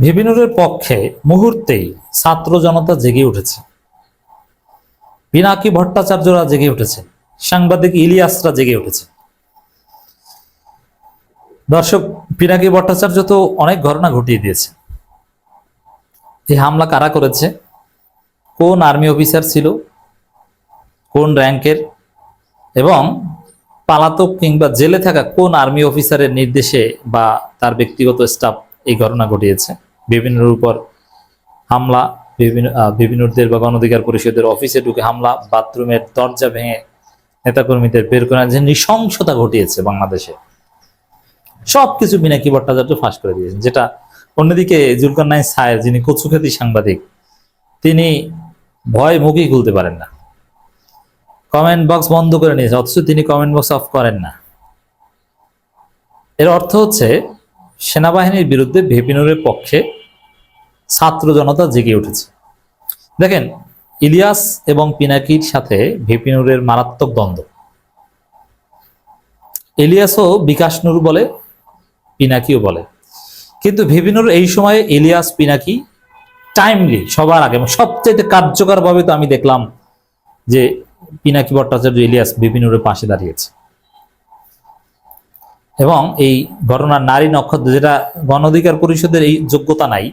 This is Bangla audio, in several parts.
ভিবিনুরের পক্ষে মুহূর্তেই ছাত্র জনতা জেগে উঠেছে। পিনাকি ভট্টাচার্যরা জেগে উঠেছে। সাংবাদিক ইলিয়াসরা জেগে উঠেছে। দর্শক, পিনাকি ভট্টাচার্য তো অনেক ঘটনা ঘটিয়ে দিয়েছে। এই হামলা কারা করেছে? কোন আর্মি অফিসার ছিল? কোন র্যাঙ্কের? এবং পালাতক কিংবা জেলে থাকা কোন আর্মি অফিসারের নির্দেশে বা তার ব্যক্তিগত স্টাফ এই ঘটনা ঘটিয়েছে? বিভিন্নর উপর হামলা, বিভিন্ন বিভিন্নদের বা গণঅধিকার পরিষদের অফিসে ঢুকে হামলা, বাথরুমের দরজা ভেঙে নেতাকর্মীদের বের করে আনার যে নৃশংসতা ঘটিয়েছে বাংলাদেশে। সবকিছু বিনাকি ভট্টাচার্য ফাঁস করে দিয়েছেন, যেটা অন্যদিকে জুলকার নাইন সায়ের, যিনি কচুখ্যাতি সাংবাদিক, তিনি ভয় মুখই খুলতে পারেন না। কমেন্ট বক্স বন্ধ করে নিয়েছে, অথচ তিনি কমেন্ট বক্স অফ করেন না। এর অর্থ হচ্ছে, সেনাবাহিনীর বিরুদ্ধে ভেপিনুরের পক্ষে ছাত্র জনতা জেগে উঠেছে। দেখেন, ইলিয়াস এবং পিনাকির সাথে ভেপিনুরের মারাত্মক দ্বন্দ্ব। ইলিয়াসও বিকাশ নূর বলে, পিনাকিও বলে। কিন্তু ভেপিনুর এই সময়ে ইলিয়াস, পিনাকি টাইমলি সবার আগে সবচেয়ে কার্যকরভাবে তো আমি দেখলাম যে পিনাকি ভট্টাচার্য, ইলিয়াস বিপিনুরের পাশে দাঁড়িয়েছে। এবং এই ঘটনার নারী নক্ষত্র, যেটা গণ অধিকার পরিষদের এই যোগ্যতা নাই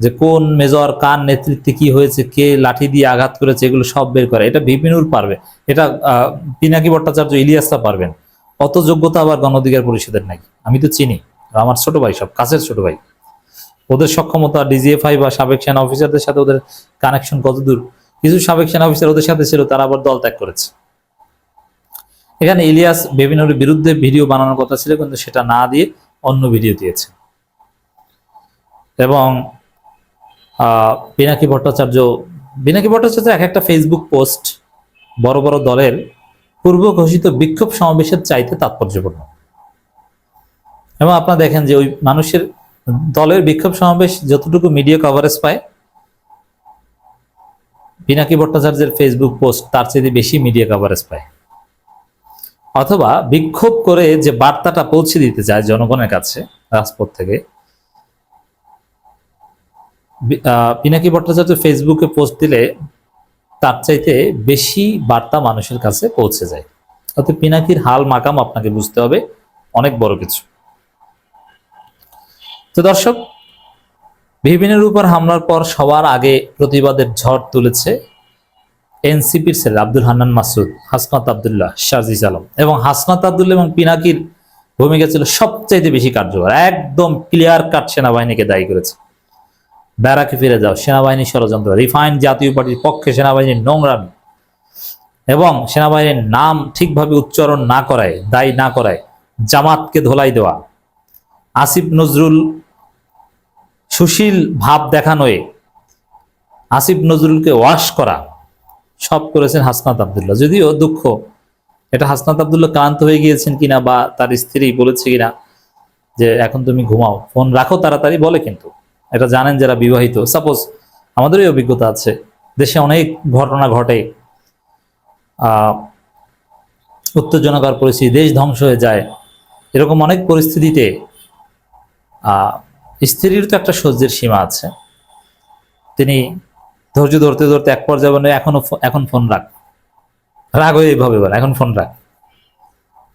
যে কোন মেজর কার নেতৃত্বে কি হয়েছে, কে লাঠি দিয়ে আঘাত করেছে, এগুলো সব বের করে। এটা বিপিনুর পারবে। এটা পিনাকি ভট্টাচার্য, ইলিয়াসরা পারবেন। অত যোগ্যতা আবার গণ অধিকার পরিষদের নাই। আমি তো চিনি। আমার ছোট ভাই সব, কাছের ছোট ভাই। ওদের সক্ষমতা ডিজিএফআই বা সাবেক সেনা অফিসারদের সাথে ওদের কানেকশন কতদূর? কিছু সাবেক সেনা অফিসার ওদের সাথে ছিল, তারা আবার দল ত্যাগ করেছে। এখানে ইলিয়াস বেবিনুর বিরুদ্ধে ভিডিও বানানোর কথা ছিল, কিন্তু সেটা না দিয়ে অন্য ভিডিও দিয়েছে। এবং পিনাকি ভট্টাচার্য পিনাকি ভট্টাচার্য এক একটা ফেসবুক পোস্ট বড় বড় দলের পূর্ব ঘোষিত বিক্ষোভ সমাবেশের চাইতে তাৎপর্যপূর্ণ। এবং আপনারা দেখেন যে ওই মানুষের দলের বিক্ষোভ সমাবেশ যতটুকু মিডিয়া কভারেজ পায়, পিনাকি ভট্টাচার্যের ফেসবুক পোস্ট তার চেয়ে বেশি মিডিয়া কভারেজ পায়। অথবা বিক্ষোভ করে যে বার্তাটা পৌঁছে দিতে চায় জনগণের কাছে, রাজপথ থেকে পিনাকি ভট্টাচার্য ফেসবুকে পোস্ট দিলে তার চাইতে বেশি বার্তা মানুষের কাছে পৌঁছে যায়। অর্থাৎ পিনাকির হাল মাকাম আপনাকে বুঝতে হবে, অনেক বড় কিছু। তো দর্শক বিভিন্নের উপর হামলার পর সবার আগে প্রতিবাদের ঝড় তুলেছে এনসিপির ছেলে আব্দুল হান্নান মাসুদ, হাসনাত আবদুল্লাহ শারজিজ আলম। এবং হাসনাত আবদুল্লাহ এবং পিনাকির ভূমিকা ছিল সবচাইতে বেশি কার্যকর, একদম ক্লিয়ার কাট সেনাবাহিনীকে দায়ী করেছে। ব্যারাকে ফিরে যাও। সেনাবাহিনী ষড়যন্ত্র, রিফাইন জাতীয় পার্টির পক্ষে সেনাবাহিনীর নোংরামি এবং সেনাবাহিনীর নাম ঠিকভাবে উচ্চারণ না করায়, দায়ী না করায়, জামাতকে ধোলাই দেওয়া। আসিফ নজরুল সুশীল ভাব দেখানোয় আসিফ নজরুলকে ওয়াশ করা সব করেছেন হাসনাত আবদুল্লাহ। যদিও দুঃখ, এটা হাসনাত আবদুল্লাহ ক্লান্ত হয়ে গিয়েছেন কিনা বা তার স্ত্রী বলেছে কিনা যে এখন তুমি ঘুমাও, ফোন রাখো তাড়াতাড়ি, বলে কিন্তু। এটা জানেন যারা বিবাহিত। সাপোজ আমাদেরই অভিজ্ঞতা আছে। দেশে অনেক ঘটনা ঘটে। উত্তেজনাকর পরিস্থিতি, দেশ ধ্বংস হয়ে যায়। এরকম অনেক পরিস্থিতিতে স্ত্রীর তো একটা সহ্যের সীমা আছে। তিনি ধৈর্য ধরতে ধরতে এক পর্যায়ে এখনও এখন ফোন রাখ। রাগ হয়ে এইভাবে বলে, এখন ফোন রাখ।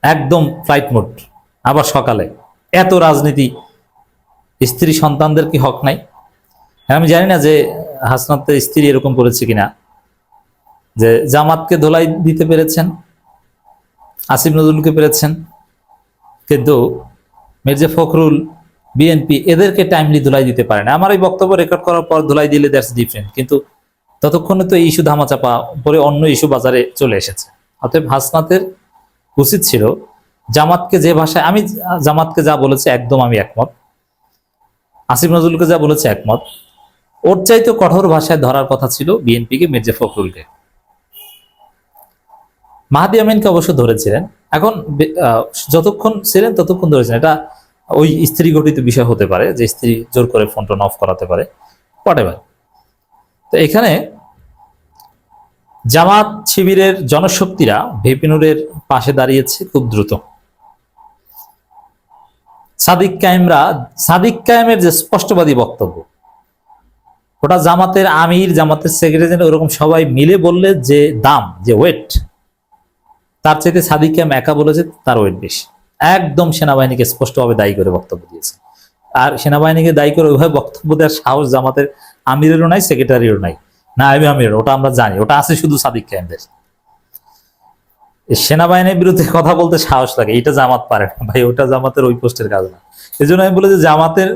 একদম ফ্লাইট মোড আবার সকালে। এত রাজনীতি স্ত্রী সন্তানদের কি হক নাই? আমি জানি না যে হাসনাতের স্ত্রী এরকম করেছে কিনা। যে জামাতকে ধোলাই দিতে পেরেছেন, আসিফ নজরুলকে পেরেছেন, কিন্তু মির্জা ফখরুল, বিএনপি এদেরকে টাইমলি ধুলাই দিতে পারে না। আমার এই বক্তব্য রেকর্ড করার পর ধুলাই দিলে দ্যাটস ডিফারেন্ট কিন্তু ততক্ষণে তো এই ইস্যু ধামাচাপা পরে অন্য ইস্যু বাজারে চলে এসেছে। অতএব হাসনাতের উচিত ছিল জামাতকে যে ভাষায় আমি জামাতকে যা বলেছি একদম আমি একমত। আসিফ নজরুলকে যা বলেছে একমত। ওর চাইতে কঠোর ভাষায় ধরার কথা ছিল বিএনপিকে মির্জা ফখরুলকে। মাহাদি আমিনকে অবশ্য ধরেছিলেন। এখন যতক্ষণ ছিলেন ততক্ষণ ধরেছেন। এটা ওই স্ত্রী গঠিত বিষয় হতে পারে, যে স্ত্রী জোর করে ফোন টোন অফ করাতে পারে। হোয়াট তো এখানে জামাত শিবিরের জনশক্তিরা ভেপিনুরের পাশে দাঁড়িয়েছে খুব দ্রুত। সাদিক কায়েমরা, সাদিক কায়েমের যে স্পষ্টবাদী বক্তব্য, ওটা জামাতের আমির, জামাতের সেক্রেটারি, ওরকম সবাই মিলে বললে যে দাম, যে ওয়েট তার চাইতে সাদিক কায়েম একা বলেছে, তার ওয়েট বেশি। একদম সেনাবাহিনীকে স্পষ্টভাবে দায়ী করে বক্তব্য দিয়েছে। আর সেনাবাহিনীকে দায়ী করে ওইভাবে বক্তব্য দেওয়ার সাহস জামাতের আমিরেরও নাই, সেক্রেটারিরও নাই। না, আমি আমির, ওটা আমরা জানি, ওটা আছে শুধু সাদিক কায়েমদের। সেনাবাহিনীর বিরুদ্ধে কথা বলতে সাহস লাগে এটা জামাত পারে না। ভাই, ওটা জামাতের ওই পোস্টের কাজ না। এই জন্য আমি বলি যে জামাতের,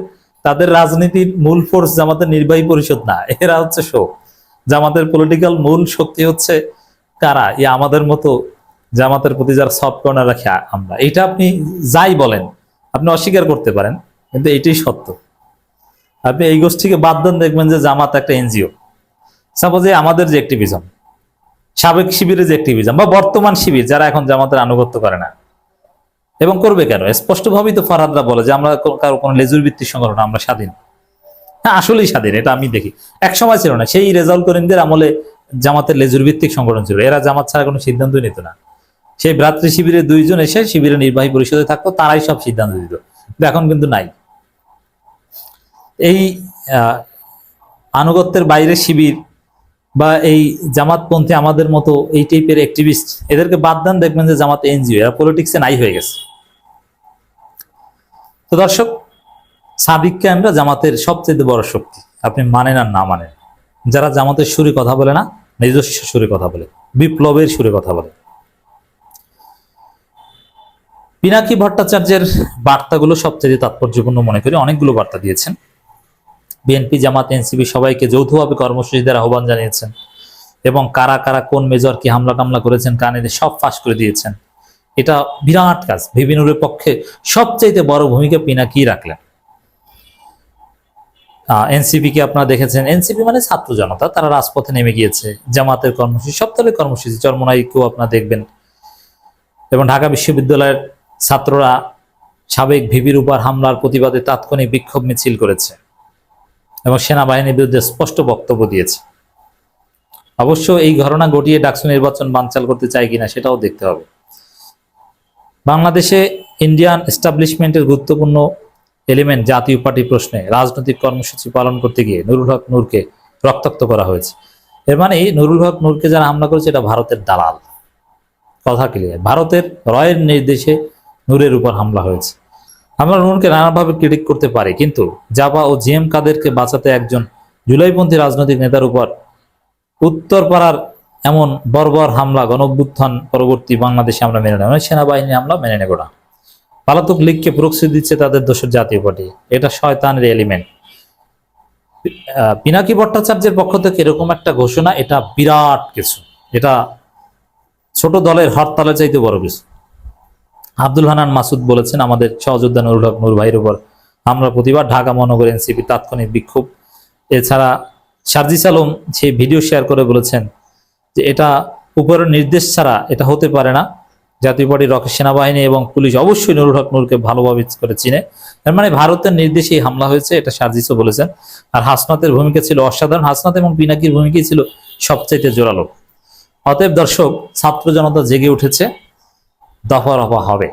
তাদের রাজনীতির মূল ফোর্স জামাতের নির্বাহী পরিষদ না, এরা হচ্ছে শোক। জামাতের পলিটিক্যাল মূল শক্তি হচ্ছে কারা? এই আমাদের মতো জামাতের প্রতি যারা সফট কর্নার রাখি আমরা। এটা আপনি যাই বলেন, আপনি অস্বীকার করতে পারেন, কিন্তু এটাই সত্য। আপনি এই গোষ্ঠীকে বাদ দেন, দেখবেন যে জামাত একটা এনজিও। সাপোজ আমাদের যে অ্যাক্টিভিজম সাবেক শিবিরের যে অ্যাক্টিভিজম বা বর্তমান শিবির যারা এখন জামাতের আনুগত্য করে না, এবং করবে কেন? স্পষ্টভাবেই তো ফারহাদরা বলে যে আমরা কারও কোনো লেজুর ভিত্তিক সংগঠন, আমরা স্বাধীন। হ্যাঁ আসলেই স্বাধীন, এটা আমি দেখি। এক সময় ছিল না, সেই রেজাউল করিমদের আমলে জামাতের লেজুর ভিত্তিক সংগঠন ছিল। এরা জামাত ছাড়া কোনো সিদ্ধান্তই নিত না। সেই ভ্রাতৃ শিবিরের দুইজন এসে শিবিরের নির্বাহী পরিষদে থাকতো, তারাই সব সিদ্ধান্ত দিত। এখন কিন্তু নাই। এই আনুগত্যের বাইরে শিবির বা এই জামাতপন্থী আমাদের মতো এই টাইপের অ্যাক্টিভিস্ট এদেরকে বাদ দেন, দেখবেন যে জামাত এনজিও, এরা পলিটিক্সে নাই হয়ে গেছে। তো দর্শক সাদিককে আমরা জামাতের সবচেয়ে বড় শক্তি। আপনি মানেন আর না মানেন। যারা জামাতের সুরে কথা বলে না, নিজস্ব সুরে কথা বলে, বিপ্লবের সুরে কথা বলে। পিনাকি ভট্টাচার্যের বার্তাগুলো সবচেয়ে তাৎপর্যপূর্ণ মনে করি, অনেকগুলো বার্তা দিয়েছেন। বিএনপি, জামাত, এনসিপি সবাইকে যৌথভাবে কর্মসূচি দেওয়ার আহ্বান জানিয়েছেন এবং কারা কারা কোন মেজর কি হামলা টামলা করেছেন, কানে সব ফাঁস করে দিয়েছেন। এটা বিরাট কাজ। ভিবিনুরের পক্ষে সবচাইতে বড় ভূমিকা পিনাকি রাখলেন। এনসিপি কে আপনারা দেখেছেন? এনসিপি মানে ছাত্র জনতা, তারা রাজপথে নেমে গিয়েছে। জামাতের কর্মসূচি, সব দলের কর্মসূচি, চরমনাইকেও আপনারা দেখবেন। এবং ঢাকা বিশ্ববিদ্যালয়ের ছাত্ররা সাবেক ভিবির উপর হামলার প্রতিবাদে তাৎক্ষণিক বিক্ষোভ মিছিল করেছে। এবং সেনাবাহিনীর বিরুদ্ধে স্পষ্ট বক্তব্য দিয়েছে। অবশ্য এই ঘটনা ঘটিয়ে ডাকসু নির্বাচন বানচাল করতে চায় কিনা সেটাও দেখতে হবে। বাংলাদেশে ইন্ডিয়ান এস্টাবলিশমেন্টের গুরুত্বপূর্ণ এলিমেন্ট জাতীয় পার্টি প্রশ্নে রাজনৈতিক কর্মসূচি পালন করতে গিয়ে নুরুল হক নূরকে রক্তাক্ত করা হয়েছে। এর মানে নুরুল হক নূরকে যারা হামলা করেছে, এটা ভারতের দালাল। কথা ক্লিয়ার ভারতের রয়ের নির্দেশে নূরের উপর হামলা হয়েছে। আমরা নূরকে নানাভাবে ক্রিটিক করতে পারি, কিন্তু জাভা ও জিএম কাদেরকে বাঁচাতে একজন জুলাইপন্থী রাজনৈতিক নেতার উপর উত্তরপাড়ার এমন বর্বর হামলা, গণঅভ্যুত্থান পরবর্তী বাংলাদেশে আমরা মেনে নেব সেনাবাহিনী আমরা মেনে নেব না। পালাতক লীগকে প্রক্সি দিচ্ছে তাদের দোষের জাতীয় পার্টি, এটা শয়তানের এলিমেন্ট পিনাকি ভট্টাচার্যের পক্ষ থেকে এরকম একটা ঘোষণা, এটা বিরাট কিছু। এটা ছোট দলের হরতালে চাইতে বড় কিছু। আব্দুল হানান মাসুদ বলেছেন, আমাদের সহযোদ্ধা নুরুল হক নুর ভাইয়ের উপর আমরা প্রতিবার ঢাকা মহানগর এনসিপি তাৎক্ষণিক বিক্ষোভ। এছাড়া সার্জিস আলম সেই ভিডিও শেয়ার করে বলেছেন যে, এটা উপরের নির্দেশ ছাড়া এটা হতে পারে না। জাতীয় পার্টির রক সেনাবাহিনী এবং পুলিশ অবশ্যই নুরুল হক নূরকে ভালোভাবে করে চিনে। এর মানে ভারতের নির্দেশেই হামলা হয়েছে, এটা সার্জিসও বলেছেন। আর হাসনাতের ভূমিকা ছিল অসাধারণ। হাসনাত এবং পিনাকির ভূমিকাই ছিল সবচাইতে জোরালো। অতএব দর্শক, ছাত্র জনতা জেগে উঠেছে। দফা রফা হবে।